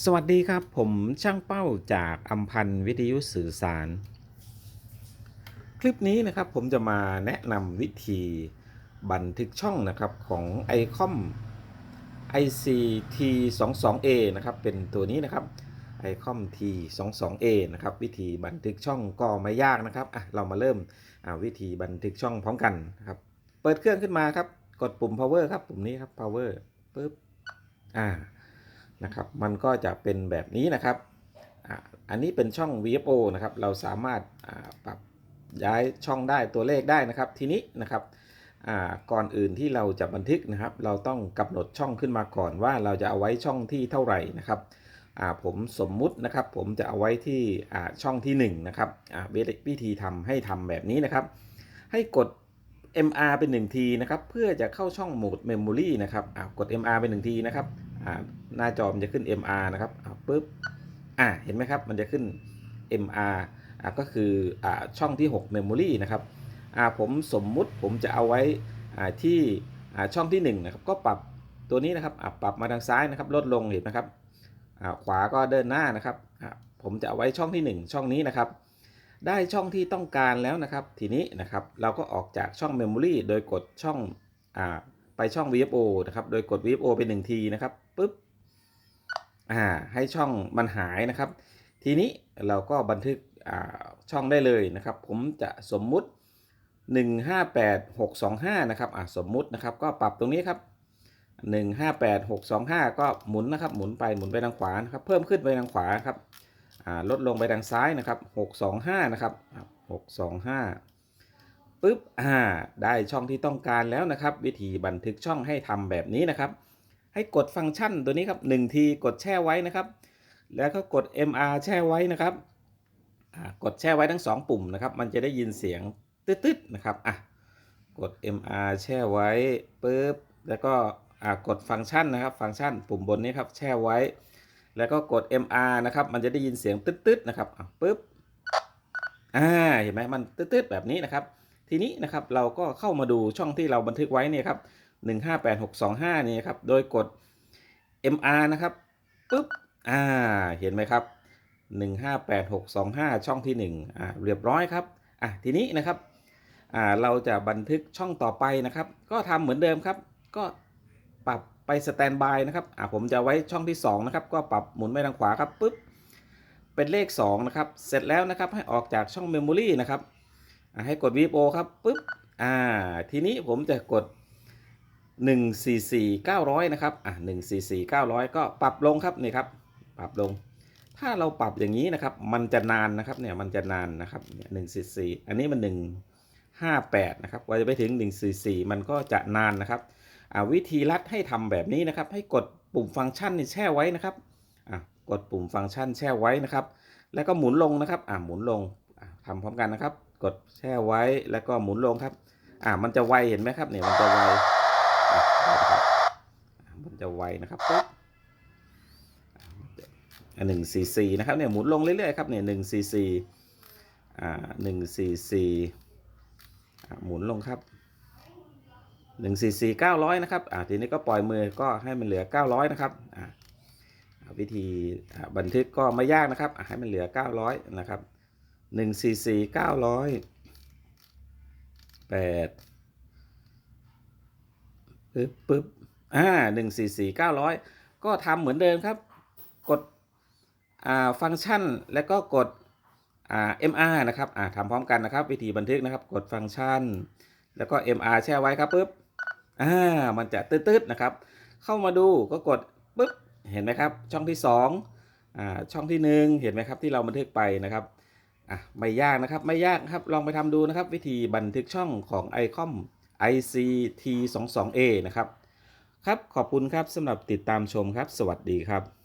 สวัสดีครับ ผมช่างเป้าจากอัมพันธ์วิทยุสื่อสาร คลิปนี้นะครับผมจะมาแนะนำวิธีบันทึกช่องนะครับของ ICOM ICT22A นะครับเป็นตัวนี้นะครับ ICOM T22A นะครับวิธีบันทึกช่องก็ไม่ยากนะครับอะเรามาเริ่มวิธีบันทึกช่องพร้อมกันนะครับเปิดเครื่องขึ้นมาครับกดปุ่ม power ครับปุ่มนี้ครับ power ปึ๊บอ่า นะครับ มันก็จะเป็นแบบนี้นะครับอ่าอันนี้เป็นช่อง VFO นะครับ เราสามารถอ่าปรับย้ายช่องได้ตัวเลขได้นะครับ ทีนี้นะครับอ่าก่อนอื่นที่เราจะบันทึกนะครับ เราต้องกำหนดช่องขึ้นมาก่อนว่าเราจะเอาไว้ช่องที่เท่าไหร่นะครับอ่าผมสมมุตินะครับ ผมจะเอาไว้ที่อ่าช่องที่1นะครับอ่าวิวิธีทำให้ทำแบบนี้นะครับ ให้กด MR เป็น1ทีนะครับ เพื่อจะเข้าช่องโหมด Memory นะครับอ่ากด MR เป็น1ทีนะครับ หน้าจอมันจะขึ้น MR นะครับปุ๊บอ่าเห็นไหมครับ มันจะขึ้น MR อ่าก็คืออ่าช่องที่ 6 Memory นะครับอ่าผมสมมุติผมจะเอาไว้อ่าที่อ่าช่องที่ 1 นะครับ ก็ปรับตัวนี้นะครับอ่าปรับมาทางซ้ายนะครับ ลดลงเห็นไหมครับอ่าขวาก็เดินหน้านะครับอ่าผมจะเอาไว้ช่องที่ 1 ช่องนี้นะครับ ได้ช่องที่ต้องการแล้วนะครับ ทีนี้นะครับเราก็ออกจากช่อง Memory โดยกดช่องอ่า ไปช่อง VFO นะครับ โดยกด VFO เป็น1ทีนะครับปุ๊บอ่าให้ช่องมันหายนะครับ ทีนี้เราก็บันทึกอ่าช่องได้เลยนะครับ ผมจะสมมุติ 158625 นะครับอ่าสมมุตินะครับก็ปรับตรงนี้ครับ 158625 ก็หมุนนะครับ หมุนไปหมุนไปทางขวานะครับ เพิ่มขึ้นไปทางขวาครับอ่าลดลงไปทางซ้ายนะครับ 625 นะครับอ่า625 ปึ๊บอ่าได้ช่องที่ต้องการแล้วนะครับ วิธีบันทึกช่องให้ทำแบบนี้นะครับ ให้กดฟังก์ชันตัวนี้ครับ1ทีกดแช่ไว้นะครับ แล้วก็กด MR แช่ไว้นะครับกดแช่ไว้ทั้ง 2 ปุ่มนะครับ มันจะได้ยินเสียงตึ๊ดๆนะครับอะกด MR แช่ไว้ปึ๊บแล้วก็อ่ากดฟังก์ชันนะครับฟังก์ชันปุ่มบนนี้ครับแช่ไว้ แล้วก็กด MR นะครับ มันจะได้ยินเสียงตึ๊ดๆนะครับอะปึ๊บอ่าเห็นไหมมันตึ๊ดๆแบบนี้นะครับ ทีนี้นะครับเราก็เข้ามาดูช่องที่เราบันทึกไว้เนี่ยครับ158625นี่ครับ โดยกด MR นะครับปึ๊บอ่าเห็นไหมครับ 158625 ช่องที่ 1 อ่าเรียบร้อยครับอะทีนี้นะครับอ่าเราจะบันทึกช่องต่อไปนะครับ ก็ทำเหมือนเดิมครับ ก็ปรับไปสแตนบายนะครับอ่าผมจะไว้ช่องที่ 2 นะครับ ก็ปรับหมุนไปทางขวาครับปึ๊บเป็นเลข 2 นะครับ เสร็จแล้วนะครับให้ออกจากช่อง Memory นะครับ ให้กด VPO ครับปึ๊บอ่าทีนี้ผมจะกด 144 900 นะครับอ่า144 900 ก็ปรับลงครับนี่ครับปรับลง ถ้าเราปรับอย่างนี้นะครับมันจะนานนะครับเนี่ยมันจะนานนะครับเนี่ย144 อันนี้มัน 158 นะครับกว่าจะไปถึง 144 มันก็จะนานนะครับอ่าวิธีลัดให้ทำแบบนี้นะครับ ให้กดปุ่มฟังก์ชันนี่แช่ไว้นะครับอะกดปุ่มฟังก์ชันแช่ไว้นะครับ แล้วก็หมุนลงนะครับอ่าหมุนลงทำพร้อมกันนะครับ กดแช่ไว้แล้วก็หมุนลงครับอ่ามันจะไวเห็นไหมครับเนี่ยมันจะไวมันจะไวนะครับปุ๊บหนึ่งสี่สี่นะครับเนี่ยหมุนลงเรื่อยๆครับเนี่ยหนึ่งสี่สี่อ่าหนึ่งสี่สี่อะหมุนลงครับหนึ่งสี่สี่เก้าร้อยนะครับอ่าทีนี้ก็ปล่อยมือก็ให้มันเหลือเก้าร้อยนะครับอ่าวิธีบันทึกก็ไม่ยากนะครับให้มันเหลือ900นะครับ 1 4 4 900 8ปึ๊บปึ๊บอ่า1 4 4 900ก็ทำเหมือนเดิมครับ กดอ่าฟังก์ชันแล้วก็กดอ่า MR นะครับอ่าทำพร้อมกันนะครับ วิธีบันทึกนะครับ กดฟังก์ชัน แล้วก็ MR แช่ไว้ครับปึ๊บอ่ามันจะตืดๆนะครับ เข้ามาดูก็กดปึ๊บเห็นไหมครับ ช่องที่2อ่าช่องที่ 1 เห็นไหมครับที่เราบันทึกไปนะครับ อะไม่ยากนะครับไม่ยากครับลองไปทำดูนะครับ วิธีบันทึกช่องของ ICOM ICT22A นะครับ ครับขอบคุณครับสำหรับติดตามชมครับ สวัสดีครับ